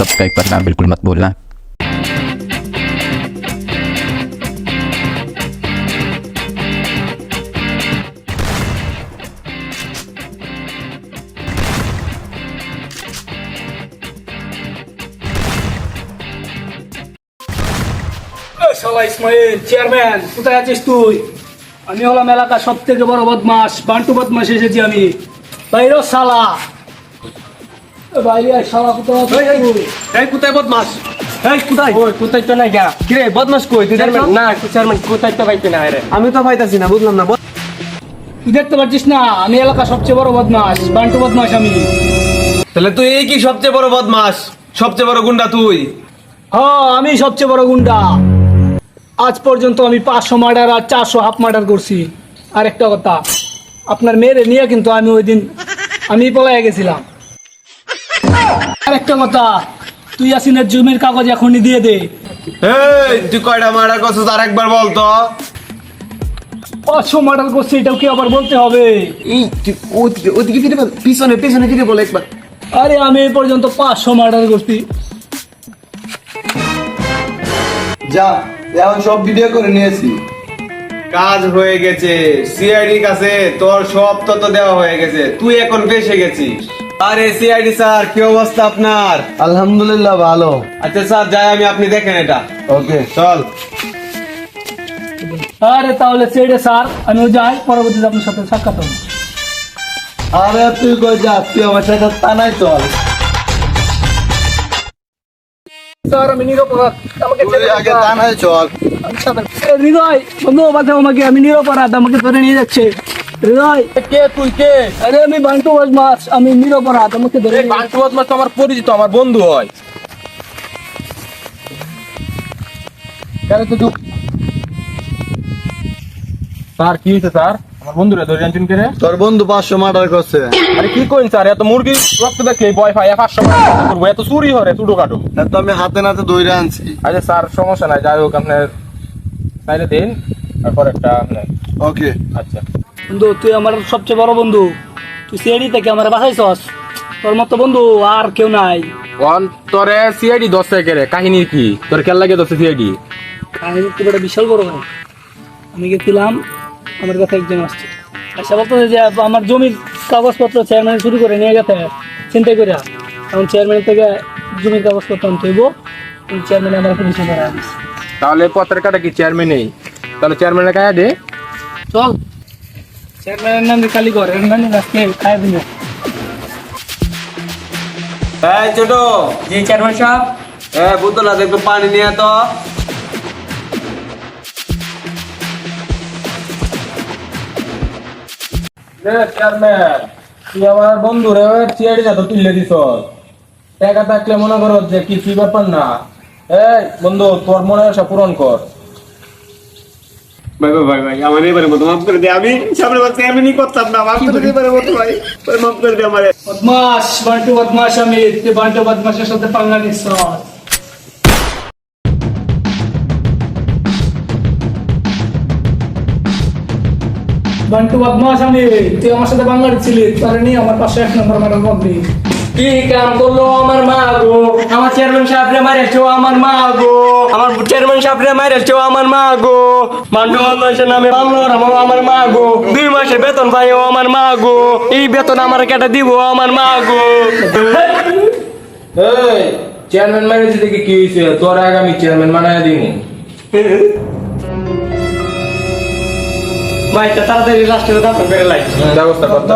Subscribe करना बिल्कुल मत भूलना এই শালা ইসমাইল চেয়ারম্যান কোথায় আছিস তুই আমি হলাম এলাকার সব থেকে বড় বদমাস বান্টু বদমাস এসেছি আমি বাইরে শালা আমি তো পাইতাছি না বুঝলাম না তুই দেখতে পাচ্ছিস না আমি এলাকা সবচেয়ে বড় বদমাস বান্টু বদমাস আমি। তাহলে তুই এই কি সবচেয়ে বড় বদমাস? সবচেয়ে বড় গুন্ডা তুই? হ আমি সবচেয়ে বড় গুন্ডা। আজ পর্যন্ত আমি পাঁচশো মার্ডার আর চারশো হাফ মার্ডার করছি। আর একটা কথা আপনার মেয়েরে নিয়ে কিন্তু আমি ওই দিন আমি পলাইয়া গেছিলাম। আর একটা কথা তুই আসিনের জমির কাগজ এখনই দিয়ে দে। এই তুই কয়টা মার্ডার করছিস আর একবার বল তো। পাঁচশো মার্ডার করছি এটাও কি আবার বলতে হবে? এই তুই ওদিকে ওদিকে ফিরে বল পিছনে পিছনে ফিরে বল একবার। আরে আমি এই পর্যন্ত পাঁচশো মার্ডার করছি। যা এখন সব ভিডিও করে নিয়েছি। কাজ হয়ে গেছে। সিআইডি কাছে তোর সব তথ্য দেওয়া হয়ে গেছে। তুই এখন ফেসে গেছিস। আরে সিআইডি স্যার কি অবস্থা আপনার? আলহামদুলিল্লাহ ভালো। আচ্ছা স্যার যাই আমি আপনি দেখেন এটা। ওকে। চল। আরে তাহলে ছেড়ে স্যার আমিও যাই পরবর্তীতে আপনার সাথে সাক্ষাৎ হবে। আরে তুই কই যা? তুই আমার সাথে তানাই চল স্যার আমি নিরপরাধ। আমাকে তুই আগে স্যার। চল হৃদয় বন্ধু বাঁচাও আমাকে আমি নিরপরাধ আমাকে ধরে নিয়ে যাচ্ছে। হৃদয়। কে তুই কে? আরে আমি বান্টু আমি নিরপরাধ আমাকে ধরে নিয়ে। বান্টু বদমাস তো আমার পরিচিত আমার বন্ধু হয়। স্যার কি হয়েছে স্যার? আমার বন্ধুরা ধরে আনছেন কে তোর বন্ধু পাঁচশো মার্ডার করছে। আরে কি কইন স্যার এত মুরগি রক্ত দেখলে পাঁচশো করব এত চুরি হরে ছোটো কাটো তো আমি হাতে নাতে দৌড়ে আনছি। আচ্ছা স্যার সমস্যা নাই যাই হোক আপনার দিন তারপর একটা ওকে। আচ্ছা। বন্ধু তুই আমার সবচেয়ে বড় বন্ধু। তুই সিআইডি থেকে আমার বাসাইছস তোর মতো বন্ধু আর কেউ নাই। ওয়ান তোরে সিআইডি দশ থেকে রে? কাহিনী কি? তোর কেন লাগে দশ সিআইডি কাহিনী তো একটা বিশাল বড় ভাই। আমি গেছিলাম আমার কাছে একজন আসছে। আচ্ছা বলতেছে যে আমার জমির কাগজপত্র চেয়ারম্যান শুরু করে নিয়ে গেছে চিন্তা করে এখন চেয়ারম্যান থেকে জমির কাগজপত্র আনতে হইব। চেয়ারম্যান আমার ধরা দিচ্ছে তাহলে পত্রের কাটা কি চেয়ারম্যান নেই তাহলে চেয়ারম্যানের কায়া দে। চল। চেয়ারম্যানের নাম দিয়ে করে মানে আজকে খাই দিন এই ছোট। জি চেয়ারম্যান সাহেব। এ বোতল আছে একটু পানি নিয়ে তো। চেয়ারম্যান তুই আমার বন্ধু রে সিআইডি যা তো তুললে দিছ। টাকা থাকলে মনে করো যে কি কি ব্যাপার না। এই বন্ধু তোর মনে হয় পূরণ কর। ভাই ভাই ভাই ভাই, আমার এবারে মতো মাফ করে আমি সামনে বলতে আমি নি করতাম না, মাফ করে এবারে মতো, ভাই। ভাই মাফ করে আমারে। বদমাস, বান্টু বদমাস আমি। তুই বান্টু বদমাসের সাথে পাঙ্গা নিচ্ছ বান্টু বদমাস আমি। তুই আমার সাথে দিচ্ছিলি, তোর নিয়ে আমার পাশে এক নম্বর ম্যাডাম বদলি কি কাম করল আমার মা গো? আমার চেয়ারম্যান সাহেবরে মারেছো আমার মা গো? আমার চেয়ারম্যান সাহেবরে মারেছো আমার মা গো? মান্ডু মাসের নামে মামলার আমার আমার মা গো। দুই মাসের বেতন পাইও আমার মা গো। এই বেতন আমার কেটে দিব আমার মা গো। এই চেয়ারম্যান মেরেছে দেখি কি হয়েছে তোর আগামী চেয়ারম্যান বানায় দিমু। ভাই তাড়াতাড়ি লাস্টের দাম করে লাই ব্যবস্থা করতে